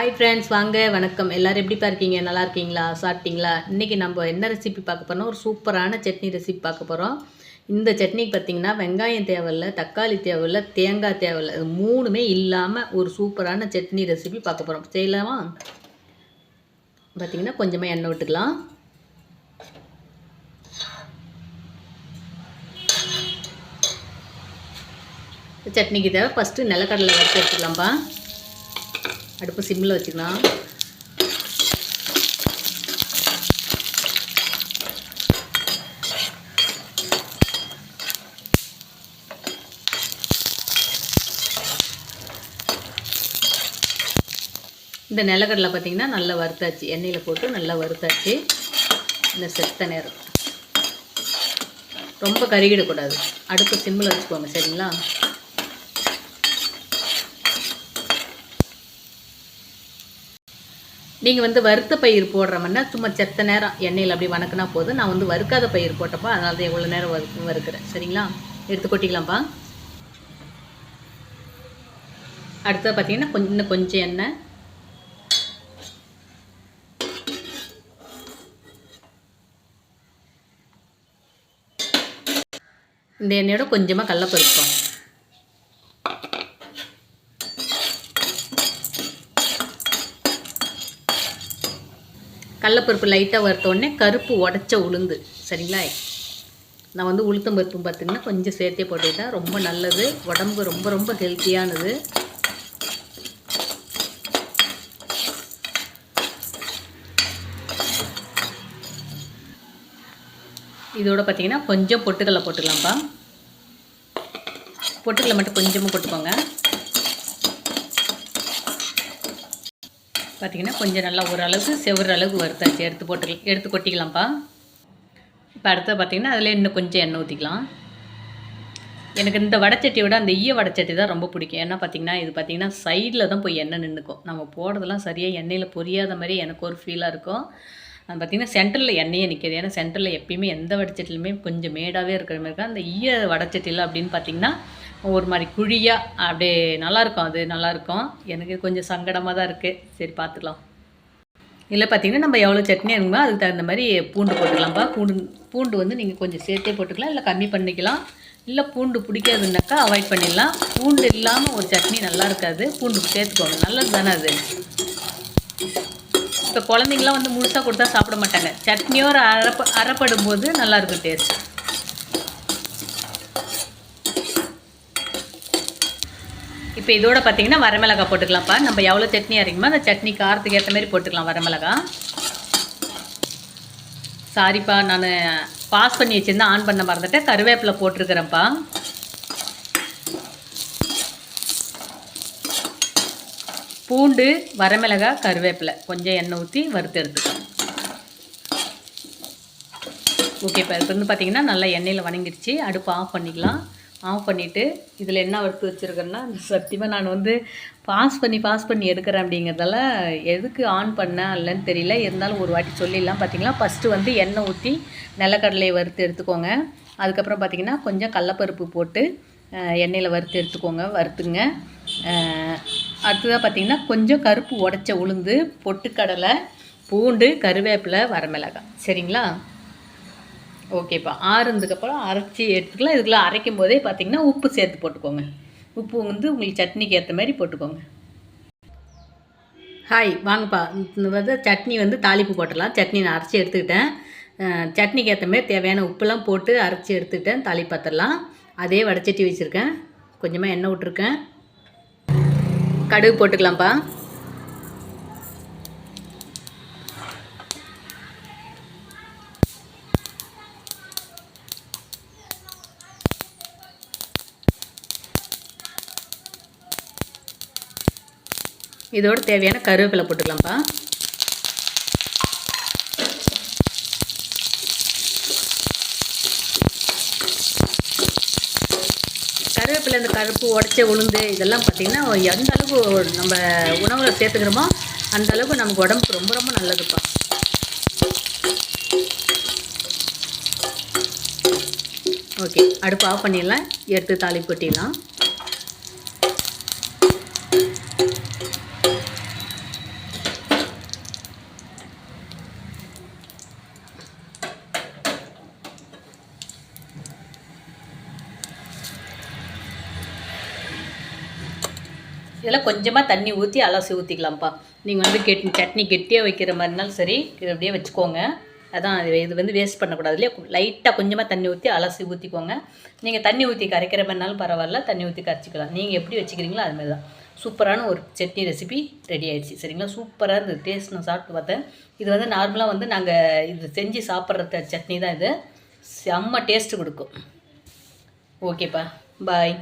Hi friends வாங்க வணக்கம். எல்லாரும் எப்படிப்பா இருக்கீங்க? நல்லா இருக்கீங்களா? சாப்பிட்டீங்களா? இன்றைக்கி நம்ம என்ன ரெசிபி பார்க்க போகிறோம் ஒரு சூப்பரான சட்னி ரெசிபி பார்க்க போகிறோம் இந்த சட்னிக்கு பார்த்தீங்கன்னா வெங்காயம் தேவையில்ல தக்காளி தேவையில்ல தேங்காய் தேவையில்ல இது மூணுமே இல்லாமல் ஒரு சூப்பரான சட்னி ரெசிபி பார்க்க போகிறோம் செய்யலாமா? பார்த்திங்கன்னா கொஞ்சமாக எண்ணெய் விட்டுக்கலாம். சட்னிக்கு தேவை ஃபஸ்ட்டு நிலக்கடலை வறுத்து எடுத்துக்கலாம்ப்பா அடுப்பு சிம்மில் வச்சுக்கலாம். இந்த நிலக்கடலை பார்த்தீங்கன்னா நல்லா வறுத்தாச்சு. எண்ணெயில் போட்டு நல்லா வறுத்தாச்சு. இந்த செத்த நேரம். ரொம்ப கருகிடக்கூடாது. அடுப்பு சிம்மில் வச்சுக்கோங்க சரிங்களா? நீங்கள் வந்து வறுத்த பயிர் போடுறோம்னா சும்மா செத்த நேரம் எண்ணெயில் அப்படி வணக்கினா போதும். நான் வந்து வறுக்காத பயிர் போட்டப்போ அதனால தான் எவ்வளோ நேரம் வறு வறுக்கிறேன். சரிங்களா? எடுத்து கொட்டிக்கலாம்ப்பா அடுத்தது பார்த்தீங்கன்னா கொஞ்சம் இன்னும் கொஞ்சம் எண்ணெய். இந்த எண்ணெயோட கொஞ்சமாக கடலப்பருப்போம் கடலப்பருப்பு லைட்டாக வறுத்த உடனே கருப்பு உடச்ச உளுந்து. சரிங்களா? நான் வந்து உளுத்தம் பருப்பு பார்த்திங்கன்னா கொஞ்சம் சேர்த்தே போட்டுக்கிட்டேன் ரொம்ப நல்லது. உடம்பு ரொம்ப ரொம்ப ஹெல்த்தியானது இதோட பார்த்தீங்கன்னா கொஞ்சம் பொட்டுக்கடலை போட்டுக்கலாம்ப்பா. பொட்டுக்கடலை மட்டும் கொஞ்சமாக போட்டுக்கோங்க. பார்த்தீங்கன்னா கொஞ்சம் நல்லா ஓரளவுக்கு செவ்வற அளவுக்கு வறுத்தாச்சு எடுத்து போட்டு எடுத்து கொட்டிக்கலாம்ப்பா. இப்போ அடுத்தது பார்த்தீங்கன்னா அதில் இன்னும் கொஞ்சம் எண்ணெய் ஊற்றிக்கலாம் எனக்கு இந்த வடைச்சட்டியை விட அந்த ஈய வடைச்சட்டி தான் ரொம்ப பிடிக்கும். ஏன்னா பார்த்தீங்கன்னா இது பார்த்தீங்கன்னா சைடில் தான் போய் எண்ணெய் நின்றுக்கும் நம்ம போடுறதெல்லாம் சரியாக எண்ணெயில் பொரியாத மாதிரி எனக்கு ஒரு ஃபீலாக இருக்கும். அது பார்த்திங்கன்னா சென்டரில் எண்ணெயே நிற்கிது ஏன்னா சென்டரில் எப்பயுமே எந்த வடைச்சட்டிலுமே கொஞ்சம் மேடாகவே இருக்கிற மாதிரி இருக்கும். அந்த ஈய வடச்சட்டியில் அப்படின்னு பார்த்திங்கன்னா ஒரு மாதிரி குழியாக அப்படியே நல்லாயிருக்கும் அது நல்லாயிருக்கும் எனக்கு கொஞ்சம் சங்கடமாக தான் இருக்குது சரி பார்த்துக்கலாம் இல்லை பார்த்தீங்கன்னா நம்ம எவ்வளோ சட்னி இருக்குமோ அதுக்கு தகுந்த மாதிரி பூண்டு போட்டுக்கலாம்ப்பா பூண்டு பூண்டு வந்து நீங்கள் கொஞ்சம் சேர்த்தே போட்டுக்கலாம். இல்லை கம்மி பண்ணிக்கலாம். இல்லை பூண்டு பிடிக்காதுன்னாக்கா அவாய்ட் பண்ணிடலாம். பூண்டு இல்லாமல் ஒரு சட்னி நல்லா இருக்காது. பூண்டு சேர்த்துக்கோங்க. நல்லது தானே அது? இப்போ குழந்தைங்களாம் வந்து முழுசாக கொடுத்தா சாப்பிட மாட்டாங்க. சட்னியோ ஒரு அரைப்ப அரைப்படும் போது நல்லாயிருக்கும் டேஸ்ட் இப்போ இதோட பார்த்தீங்கன்னா வரமிளகா போட்டுக்கலாம்ப்பா நம்ம எவ்வளோ சட்னி அரைக்குமோ அந்த சட்னி காரத்துக்கு ஏற்ற மாதிரி போட்டுக்கலாம் வரமிளகா. சாரிப்பா நான் பாஸ் பண்ணி வச்சுருந்தேன் ஆன் பண்ண மறந்துட்டேன். கருவேப்பிலை போட்டிருக்கிறேன்ப்பா. பூண்டு வரமிளகா கருவேப்பிலை. கொஞ்சம் எண்ணெய் ஊற்றி வறுத்து எடுத்துக்கணும் ஓகே இப்போ இப்போ வந்து பார்த்திங்கன்னா நல்லா எண்ணெயில் வணங்கிடுச்சு. அடுப்பு ஆஃப் பண்ணிக்கலாம். ஆஃப் பண்ணிவிட்டு இதில் என்ன வறுத்து வச்சுருக்கேன்னா சத்தியமாக நான் வந்து பாஸ் பண்ணி பாஸ் பண்ணி எடுக்கிறேன் அப்படிங்கிறதால எதுக்கு ஆன் பண்ணேன் இல்லைன்னு தெரியல. இருந்தாலும் ஒரு வாட்டி சொல்லிடலாம். பார்த்திங்களா ஃபஸ்ட்டு வந்து எண்ணெய் ஊற்றி நிலக்கடலையை வறுத்து எடுத்துக்கோங்க. அதுக்கப்புறம் பார்த்தீங்கன்னா கொஞ்சம் கடலப்பருப்பு போட்டு எண்ணெயில் வறுத்து எடுத்துக்கோங்க வறுத்துங்க அடுத்ததாக பார்த்தீங்கன்னா கொஞ்சம் கருப்பு உடச்ச உளுந்து பொட்டுக்கடலை பூண்டு கருவேப்பிலை வரமிளகாய். சரிங்களா? ஓகேப்பா. ஆறுனதுக்கப்புறம் அரைச்சி எடுத்துக்கலாம். இதுக்குலாம் அரைக்கும் போதே பார்த்திங்கன்னா உப்பு சேர்த்து போட்டுக்கோங்க. உப்பு வந்து உங்களுக்கு சட்னிக்கு ஏற்ற மாதிரி போட்டுக்கோங்க. ஹாய் வாங்கப்பா. இந்த வந்து சட்னி வந்து தாளிப்பு போட்டுடலாம். சட்னி நான் அரைச்சி எடுத்துக்கிட்டேன். சட்னிக்கு ஏற்ற மாதிரி தேவையான உப்புலாம் போட்டு அரைச்சி எடுத்துக்கிட்டேன். தாளி பார்த்துடலாம். அதே வடைச்சட்டி வச்சுருக்கேன். கொஞ்சமாக எண்ணெய் விட்ருக்கேன் கடுகு போட்டுக்கலாம்ப்பா. இதோட தேவையான கருவேப்பிலை போட்டுக்கலாம்ப்பா. கருவேப்பிலை இந்த கருப்பு உடச்ச உளுந்து இதெல்லாம் பார்த்திங்கன்னா எந்த அளவுக்கு நம்ம உணவில் சேர்த்துக்கிறோமோ அந்த அளவுக்கு நமக்கு உடம்புக்கு ரொம்ப ரொம்ப நல்லதுப்பா. ஓகே அடுப்பு ஆஃப் பண்ணிடலாம். எடுத்து தாளி கொட்டிடலாம். இதில் கொஞ்சமாக தண்ணி ஊற்றி அலசி ஊற்றிக்கலாம்ப்பா நீங்கள் வந்து கெட் சட்னி கெட்டியாக வைக்கிற மாதிரினாலும் சரி இது அப்படியே வச்சுக்கோங்க. அதான் இது இது வந்து வேஸ்ட் பண்ணக்கூடாது இல்லையா? லைட்டாக கொஞ்சமாக தண்ணி ஊற்றி அலசி ஊற்றிக்கோங்க நீங்கள் தண்ணி ஊற்றி கரைக்கிற மாதிரினாலும் பரவாயில்ல தண்ணி ஊற்றி கரைச்சிக்கலாம். நீங்கள் எப்படி வச்சுக்கிறீங்களோ அதுமாதிரி தான். சூப்பரான ஒரு சட்னி ரெசிபி ரெடி ஆயிடுச்சு. சரிங்களா? சூப்பராக இருந்தது. டேஸ்ட் நான் சாப்பிட்டு பார்த்தேன். இது வந்து நார்மலாக வந்து நாங்கள் இது செஞ்சு சாப்பிட்ற சட்னி தான் இது. செம்ம டேஸ்ட்டு கொடுக்கும். ஓகேப்பா பாய்